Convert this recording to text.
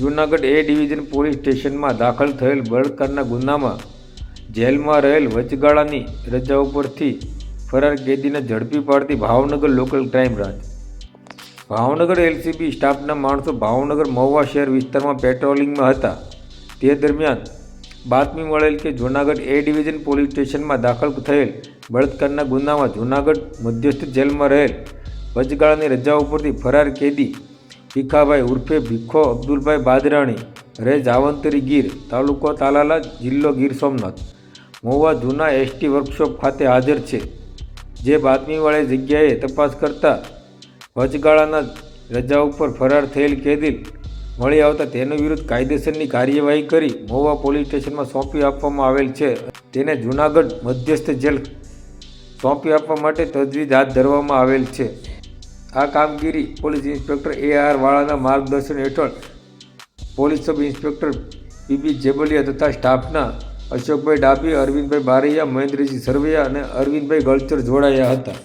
જૂનાગઢ એ division police સ્ટેશનમાં દાખલ થયેલ બળાત્કારના ગુનામાં જેલમાં રહેલ વચગાળાની રજા ઉપરથી ફરાર કેદીને ઝડપી પાડતી Bhavnagar local crime branch. Bhavnagar L C B સ્ટાફના માણસો ભાવનગર મહુવા શહેર વિસ્તારમાં પેટ્રોલિંગમાં હતા. તે દરમિયાન બાતમી મળેલ કે જૂનાગઢ એ ડિવિઝન પોલીસ સ્ટેશનમાં દાખલ થયેલ બળાત્કારના ગુનામાં જૂનાગઢ મધ્યસ્થ જેલમાં રહેલ વચગાળાની રજા ઉપરથી ફરાર કેદી ભીખાભાઈ ઉર્ફે ભીખો અબ્દુલભાઈ બાદરાણી રે જાવંતરી ગીર, તાલુકો તાલાલા, જિલ્લો ગીર સોમનાથ. મોવા જૂના એસટી વર્કશોપ ખાતે હાજર છે. જે બાતમીવાળી જગ્યાએ તપાસ કરતા વચગાળાના રજા ઉપર ફરાર થયેલ કેદી મળી આવતા તેનો વિરુદ્ધ કાયદેસરની કાર્યવાહી કરી મોવા પોલીસ સ્ટેશનમાં સોંપી આપવામાં આવેલ છે. તેને જૂનાગઢ મધ્યસ્થ જેલ સોંપી આપવા માટે તજવીજ હાથ ધરવામાં આવેલ છે. આ કામગીરી પોલીસ ઇન્સ્પેક્ટર એ આર વાળાના માર્ગદર્શન હેઠળ police sub inspector P B Jebaliya તથા સ્ટાફના અશોકભાઈ ડાબી અરવિંદભાઈ બારૈયા મહેન્દ્રસિંહ સરવૈયા અને અરવિંદભાઈ ગળચર જોડાયા હતા.